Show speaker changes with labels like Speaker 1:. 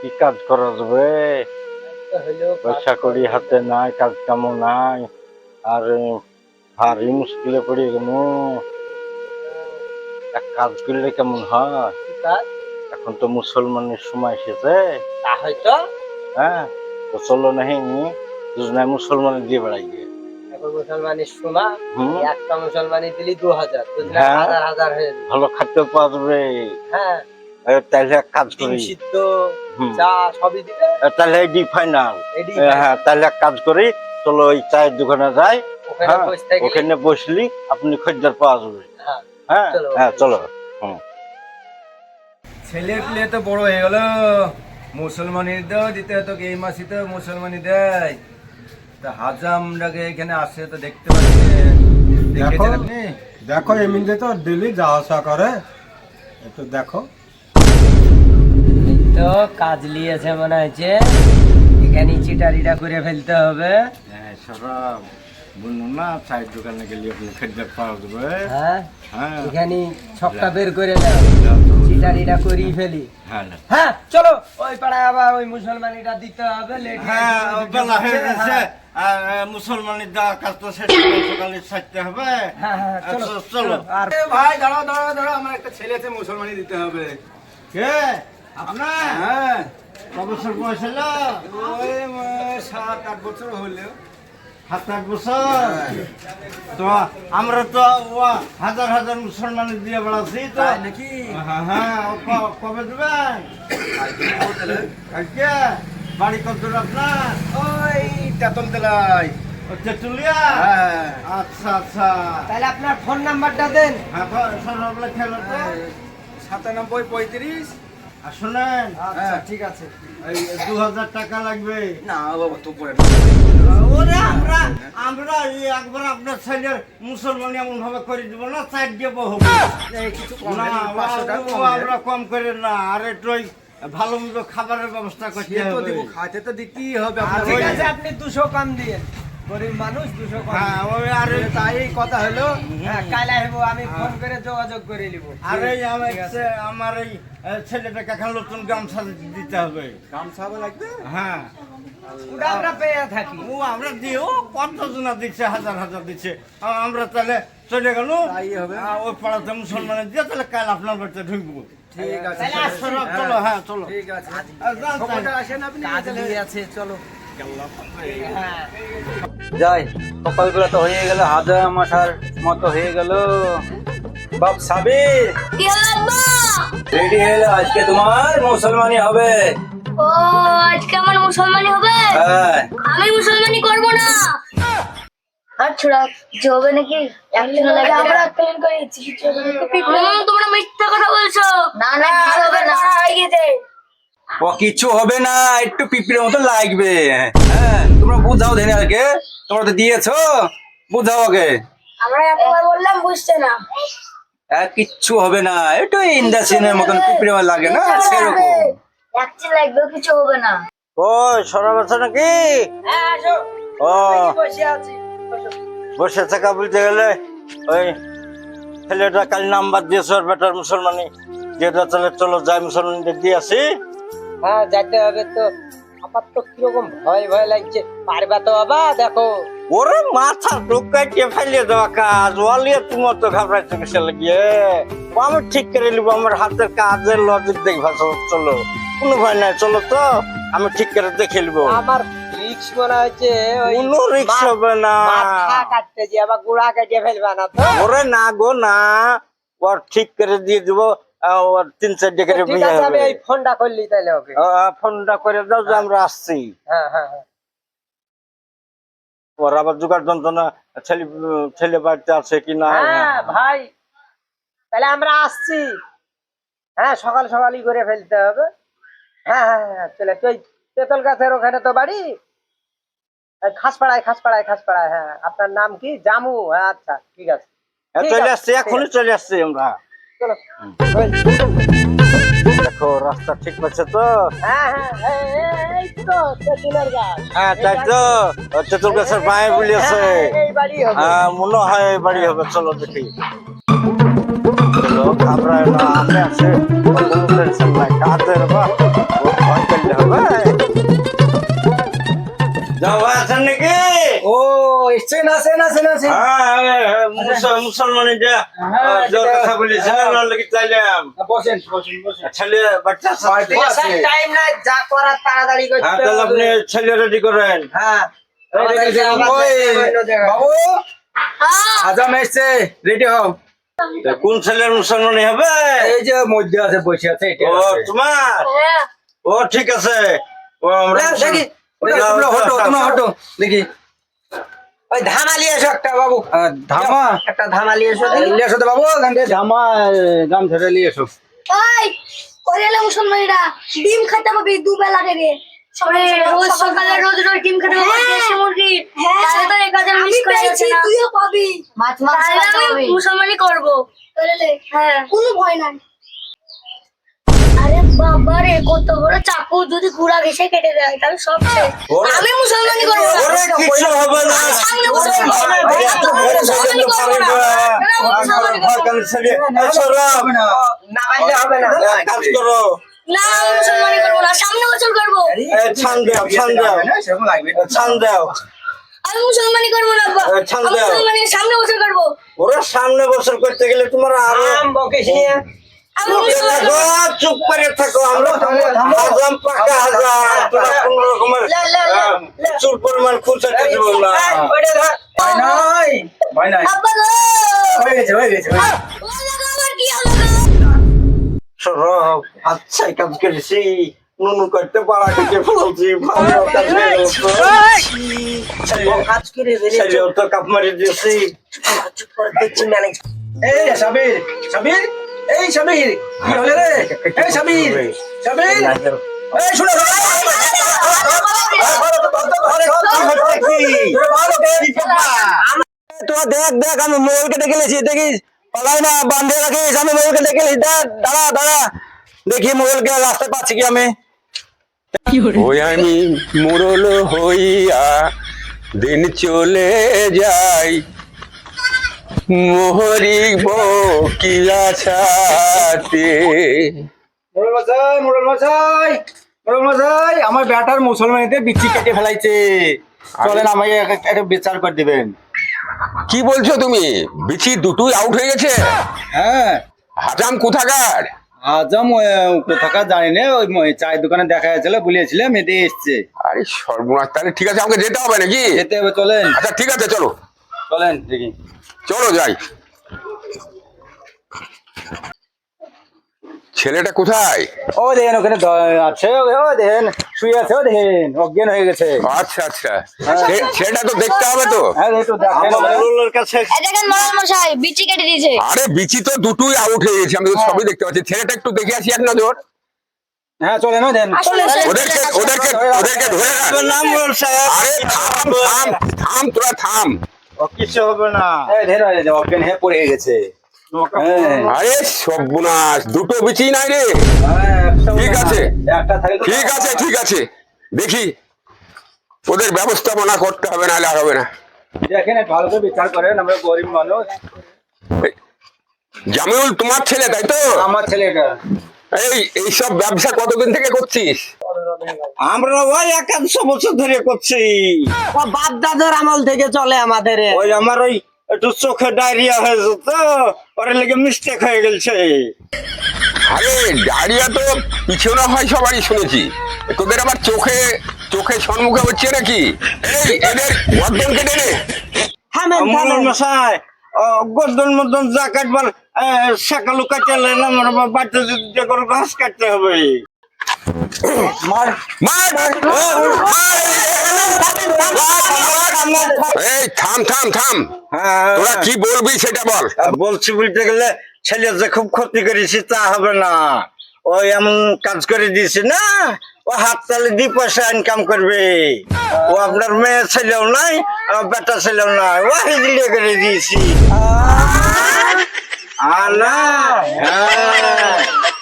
Speaker 1: কি কাজ করা যাবে পয়সা করি হাতে নাই কাজ নাই আর ভারী মুশকিলে পড়ে গেল এক কাজ করলে কেমন হয় এখন তো মুসলমানের সময় এসেছে
Speaker 2: হয়তো
Speaker 1: হ্যাঁ তো চলো নাহি দুজনায় মুসলমানের দিয়ে বেড়াই গিয়ে
Speaker 2: মুসলমানের সোমা একটা মুসলমানি দিলি দু হাজার
Speaker 1: হ্যাঁ।
Speaker 2: হাজার হাজার হয়ে
Speaker 1: ভালো খাদ্য পাওয়া
Speaker 2: হ্যাঁ।
Speaker 1: তাহলে এক কাজ করি।
Speaker 2: সিদ্ধ চা সবই দিবে
Speaker 1: তাহলে এডি ফাইনাল। হ্যাঁ তাহলে এক কাজ করি। চলো ওই চায়ের দোকানে যাই।
Speaker 2: ওখানে
Speaker 1: বসলি আপনি খদ্দের পাওয়া যাবে।
Speaker 2: হ্যাঁ
Speaker 1: হ্যাঁ
Speaker 2: চলো।
Speaker 1: হ্যাঁ
Speaker 3: ছেলে পেলে তো বড় হয়ে গেল। মুসলমানের দেও দিতে হতো এই মাসে তো মুসলমানি দেয়। তা হাজামটাকে এখানে আসে তো দেখতে পাচ্ছি
Speaker 4: দেখো এমনিতে তো ডেলি যাওয়া আসা করে একটু দেখো
Speaker 2: তো কাজ লিয়েছে মনে হয়েছে এখানে চিটারিটা করে ফেলতে হবে
Speaker 1: হ্যাঁ সরব বলুন না চায়ের দোকানে গেলে আপনি খদ্দের পাওয়া যাবে
Speaker 2: হ্যাঁ
Speaker 1: হ্যাঁ
Speaker 2: এখানে ছকটা বের করে দাও চিটারিটা করি ফেলি
Speaker 1: হ্যাঁ
Speaker 2: হ্যাঁ চলো ওই পাড়ায় আবার ওই মুসলমানিটা দিতে হবে লেট
Speaker 1: হ্যাঁ বেলা হয়ে গেছে মুসলমানের দেওয়ার কাজ তো শেষ সকালে ছাড়তে হবে।
Speaker 2: হ্যাঁ, হ্যাঁ, চলো,
Speaker 1: আচ্ছা, চলো
Speaker 3: ভাই দাঁড়াও দাঁড়াও দাঁড়াও আমার একটা ছেলে আছে মুসলমানি দিতে হবে।
Speaker 1: কে? আপনার
Speaker 3: হ্যাঁ।
Speaker 1: কবছর বয়স হলো?
Speaker 3: ওই সাত আট বছর হলেও
Speaker 1: সাত আট বছর? তো আমরা তো হাজার হাজার মুসলমানের দিয়ে বেড়াচ্ছি তো।
Speaker 3: নাকি?
Speaker 1: হ্যাঁ হ্যাঁ কবে দেবেন? আজকে? বাড়ি কতদূর আপনার?
Speaker 3: ওই তেতল হ্যাঁ।
Speaker 1: আচ্ছা আচ্ছা।
Speaker 2: তাহলে আপনার ফোন নাম্বারটা দেন।
Speaker 1: হ্যাঁ সরবলে
Speaker 3: সাতানব্বই পঁয়ত্রিশ।
Speaker 1: আর শোনেন।
Speaker 2: আচ্ছা ঠিক আছে।
Speaker 1: এই দু হাজার টাকা লাগবে।
Speaker 3: না বাবা তো পরে
Speaker 1: ওরে আমরা আমরা এই একবার আপনার ছেলের মুসলমান এমন ভাবে করে দিব না সাইড দিয়ে বহু।
Speaker 3: কিছু কম
Speaker 1: না আমরা কম করে না। আর একটু ভালো মন্দ খাবারের ব্যবস্থা করতে হবে।
Speaker 3: দিব খাইতে তো দিতেই হবে
Speaker 2: ঠিক আছে। আপনি দুশো কম দিয়ে গরিব মানুষ দুশো কম
Speaker 1: হ্যাঁ আর
Speaker 3: তাই কথা হলো।
Speaker 2: হ্যাঁ। কাল আসব আমি ফোন করে যোগাযোগ করে নিব।
Speaker 1: আর এই আমার এই ছেলেটাকে এখন নতুন গামছা দিতে হবে।
Speaker 3: গামছা লাগবে?
Speaker 1: হ্যাঁ।
Speaker 2: ওটা আমরা পেয়ে থাকি।
Speaker 1: ও আমরা দিও কত জনা দিচ্ছে হাজার হাজার দিচ্ছে। আমরা তাহলে চলে গেল
Speaker 3: তাই হবে।
Speaker 1: ওই পাড়াতে মুসলমানের দিয়ে তাহলে কাল আপনার বাড়িতে ঢুকবো।
Speaker 3: ঠিক আছে
Speaker 2: তাহলে
Speaker 1: চলো। চলো হ্যাঁ চলো।
Speaker 3: ঠিক আছে। আসেন আপনি
Speaker 2: চলো। হ্যাঁ।
Speaker 5: যাই সকালবেলা তো হয়ে গেল হাজার মাসার মতো হয়ে গেল। বাপ সাবির? রেডি হয়ে আজকে তোমার মুসলমানি হবে।
Speaker 6: ও আজকে আমার মুসলমানি হবে?
Speaker 5: হ্যাঁ।
Speaker 6: আমি মুসলমানি করব না। আর ছোড়া নাকি আমরা প্ল্যান করেছি তোমরা মিথ্যা কথা বলছো। না না কিছু হবে না।
Speaker 5: ও কিছু হবে না একটু পিঁপড়ের মতো লাগবে। হ্যাঁ তোমরা বুঝাও ধেনে আগে তোমরা তো দিয়েছ বুঝাও আগে
Speaker 6: আমরা একবার বললাম বুঝছে না।
Speaker 5: হ্যাঁ, কিচ্ছু হবে না একটু ইন্ডাস্ট্রিনের মতন পিঁপড়ে লাগে না সেরকম।
Speaker 6: লাগবে কিছু হবে না।
Speaker 1: ওই সরব নাকি?
Speaker 2: হ্যাঁ
Speaker 1: ও।
Speaker 2: বসে আছি।
Speaker 1: বসে থাকা বলতে গেলে ওই ছেলেটা কাল নাম্বার দিয়েছে ওর বেটার মুসলমানি। যেটা তাহলে চলো যাই মুসলমানদের দিয়ে আসি।
Speaker 2: হ্যাঁ যেতে হবে তো। আমার তো কীরকম ভয় ভয় লাগছে। পারবা তো বাবা দেখো।
Speaker 1: ওরে মাথা ঢুকাইতে ফেলে দেওয়া কাজ। ওয়ালিয়ে তুমি তো ঘাবড়াইতে কিসে লাগিয়ে আমি ঠিক করে নিব আমার হাতের কাজের লজিক দেখবা চলো, চলো। কোনো ভয় নাই চলো তো। আমি ঠিক করে দেখে নিব।
Speaker 2: আমার রিক্স মনে হচ্ছে
Speaker 1: কোনো রিক্স হবে না
Speaker 2: মাথা কাটতে যে আবার গুড়া কাটিয়ে ফেলবা না তো।
Speaker 1: ওরে না গো না। ওর ঠিক করে দিয়ে দিব ওর তিন করে
Speaker 2: ঠিক আছে আমি এই ফোনটা করলি তাহলে ওকে।
Speaker 1: ফোনটা করে দাও যে আমরা আসছি।
Speaker 2: হ্যাঁ হ্যাঁ হ্যাঁ।
Speaker 1: ওর আবার জোগাড় যন্ত্রণা ছেলে ছেলে বাড়িতে আছে কি না?
Speaker 2: হ্যাঁ ভাই। তাহলে আমরা আসছি। হ্যাঁ সকাল সকালই করে ফেলতে হবে। হ্যাঁ হ্যাঁ হ্যাঁ চলে তুই তেতল গাছের ওখানে তো বাড়ি? খাসপাড়ায় খাসপাড়ায় খাসপাড়ায় হ্যাঁ আপনার নাম কি? জামু? হ্যাঁ আচ্ছা ঠিক আছে।
Speaker 1: হ্যাঁ, চলে আসছি এখনই চলে আসছি আমরা। দেখো রাস্তা ঠিক আছে তো?
Speaker 2: হ্যাঁ হ্যাঁ
Speaker 1: হ্যাঁ তাই তো। তেঁতুল গাছের পায়ে বলিয়েছে
Speaker 2: হ্যাঁ,
Speaker 1: হ্যাঁ মনে হয় এই বাড়ি হবে। চলো দেখি। না আমি আছে। যাও আছেন নাকি?
Speaker 3: ও এসছেন আসেন আসেন আসেন
Speaker 1: হ্যাঁ মুসলমান কথা বলেছে নাহলে চাইলাম?
Speaker 3: বসেন। বসেন বসেন।
Speaker 1: ছেলে বাচ্চা আছে?
Speaker 3: বাড়িতে আছে।
Speaker 2: টাইম নাই যা করার তাড়াতাড়ি করতে
Speaker 1: হ্যাঁ তাহলে আপনি ছেলে রেডি করেন।
Speaker 2: হ্যাঁ।
Speaker 3: বাবু। আজাম এসছে রেডি হও।
Speaker 1: কোন ছেলের মুসলমানি হবে?
Speaker 3: এই যে মধ্যে আছে বসে আছে এটা
Speaker 1: ও
Speaker 3: আছে।
Speaker 1: তোমার?
Speaker 6: হ্যাঁ।
Speaker 1: ও ঠিক আছে। ও আমরা
Speaker 3: তোমরা হটো তোমরা হটো দেখি।
Speaker 2: ওই ধামালি এসো একটা বাবু।
Speaker 3: ধামা।
Speaker 2: একটা ধামালি এসো
Speaker 3: নিয়ে এসো তো বাবু এখান থেকে ধামা গাম নিয়ে এসো।
Speaker 6: ওই ওই মুসলমানেরা? ডিম খেতে পাবি দুবেলা করে সবাই রোজ সকালে রোজ রোজ ডিম খেতে পাবি দেশি মুরগি। তাহলে তো এক হাজার মিস করে যাচ্ছে না। তুইও পাবি। মাছ মাংস মুসলমানই করব। হ্যাঁ। কোনো ভয় নাই। কত বড় চাকু যদি গুড়া ঘেসে কেটে দেয় তাহলে সব শেষ আমি মুসলমানি করব না
Speaker 1: ওরে কিছু হবে না
Speaker 6: আমি সামনে মুসলমানি করব না। না।
Speaker 2: হবে না
Speaker 1: কাজ করো
Speaker 6: না মুসলমানি করব না বছর করব
Speaker 1: এই ছান দাও ছান দাও ছান দাও
Speaker 6: আমি মুসলমানি করব না। মুসলমানি সামনে বছর করব
Speaker 1: ওরা সামনে বছর করতে গেলে তোমার
Speaker 2: আরাম বকিস নিয়ে
Speaker 1: চুপ করে থাকো, আমরা হাজাম পাকা হাজাম তোরা কোন রকমের চুল পরিমাণ দিব না
Speaker 3: নাই নাই হয়ে গেছে হয়ে গেছে হয়ে?
Speaker 1: সরব আচ্ছা কাজ করেছি নুনু করতে পারা থেকে ফেলছি ভালো কাজ
Speaker 2: কাজ করে
Speaker 1: কাপ মারি দিয়েছি
Speaker 2: ম্যানেজ
Speaker 3: এই সাবির সাবির এই সাবির কি হলো রে? এই সাবির সাবির এই শুনো তো দেখ দেখ আমি মোবাইল কেটে গেলেছি দেখিস? পালাই না বান্ধে রাখিস আমি মোবাইল কেটে গেলেছি দেখ দাঁড়া দাঁড়া। দেখি মোবাইল কে রাস্তায় পাচ্ছি কি আমি।
Speaker 7: ওই আমি মোরল হইয়া দিন চলে যাই। মোহরিব কি আছাতে
Speaker 3: মোড়ল মশাই মোড়ল মশাই মোড়ল মশাই আমার ব্যাটার মুসলমানিতে বিচ্ছি কেটে ফেলাইছে। চলেন আমাকে একটা বিচার করে দিবেন।
Speaker 7: কি বলছো তুমি? বিচি দুটোই আউট হয়ে গেছে।
Speaker 3: হ্যাঁ।
Speaker 7: হাজাম কোথাকার?
Speaker 3: আজম কোথাকার জানি না ওই চায়ের দোকানে দেখা যাচ্ছিল বলিয়েছিলাম এতে এসছে।
Speaker 7: আরে সর্বনাশ তাহলে ঠিক আছে আমাকে যেতে হবে নাকি?
Speaker 3: যেতে হবে চলেন।
Speaker 7: আচ্ছা ঠিক আছে চলো।
Speaker 3: চলেন দেখি।
Speaker 7: চলো যাই। ছেলেটা কোথায়?
Speaker 3: ও দেখেন ওখানে আছে ও দেখেন শুয়ে আছে ও দেখেন অজ্ঞান হয়ে গেছে।
Speaker 7: আচ্ছা আচ্ছা। ছেলেটা তো দেখতে হবে তো।
Speaker 3: হ্যাঁ এই তো দেখেন
Speaker 1: আমার মোড়লের কাছে
Speaker 6: এই দেখেন মরাল মশাই বিচি কেটে দিয়েছে।
Speaker 7: আরে বিচি তো দুটোই আউট হয়ে গেছে আমি তো সবই দেখতে পাচ্ছি। ছেলেটা একটু দেখে আসি এক নজর।
Speaker 3: হ্যাঁ চলেন ও দেখেন।
Speaker 6: আসলে
Speaker 7: ওদেরকে ওদেরকে ওদেরকে ধরে
Speaker 1: নাম
Speaker 7: আরে থাম থাম থাম তোরা থাম।
Speaker 1: কিছু হবে না।
Speaker 3: অজ্ঞান হয়ে পড়ে গেছে। হ্যাঁ।
Speaker 7: আরে সর্বনাশ দুটো বিচি নাই রে।
Speaker 3: হ্যাঁ, একটা
Speaker 7: ঠিক আছে।
Speaker 3: একটা থাকলে তো-
Speaker 7: ঠিক আছে ঠিক আছে। দেখি ওদের ব্যবস্থাপনা করতে হবে না হবে না।
Speaker 3: দেখেন ভালো করে বিচার করেন আমরা গরিব মানুষ।
Speaker 7: জামিউল তোমার ছেলে তাই তো?
Speaker 3: আমার ছেলেটা।
Speaker 7: এই এইসব ব্যবসা কতদিন থেকে করছিস?
Speaker 1: আমরা ওই একাংশ বছর ধরে করছি।
Speaker 2: বাপ দাদার আমল থেকে চলে আমাদের।
Speaker 1: ওই আমার ওই একটু চোখে ডায়রিয়া হয়েছে তো ওর লেগে মিস্টেক হয়ে গেছে।
Speaker 7: আরে ডায়রিয়া তো পিছনে হয় সবারই শুনেছি। তোদের আবার চোখে চোখে সম্মুখে হচ্ছে নাকি? এই এদের গর্দন কেটে নে।
Speaker 2: থামেন থামেন
Speaker 1: মশাই গর্দন মদন যা কাটবার সকালু কাটালে আমার বাড়িতে যদি করে ঘাস কাটতে হবে।
Speaker 3: মার
Speaker 7: মার! মার, এই থাম থাম থাম।
Speaker 1: হ্যাঁ।
Speaker 7: তোরা কি বলবি সেটা বল।
Speaker 1: বলছি বলতে গেলে ছেলে যে খুব ক্ষতি করেছি তা হবে না। ওই এমন কাজ করে দিয়েছে না ও হাত তালে দি পয়সা ইনকাম করবে। ও আপনার মেয়ে ছেলেও নাই আমার বেটা ছেলেও নাই ও হিজড়ে করে দিয়েছি। আনা হ্যাঁ।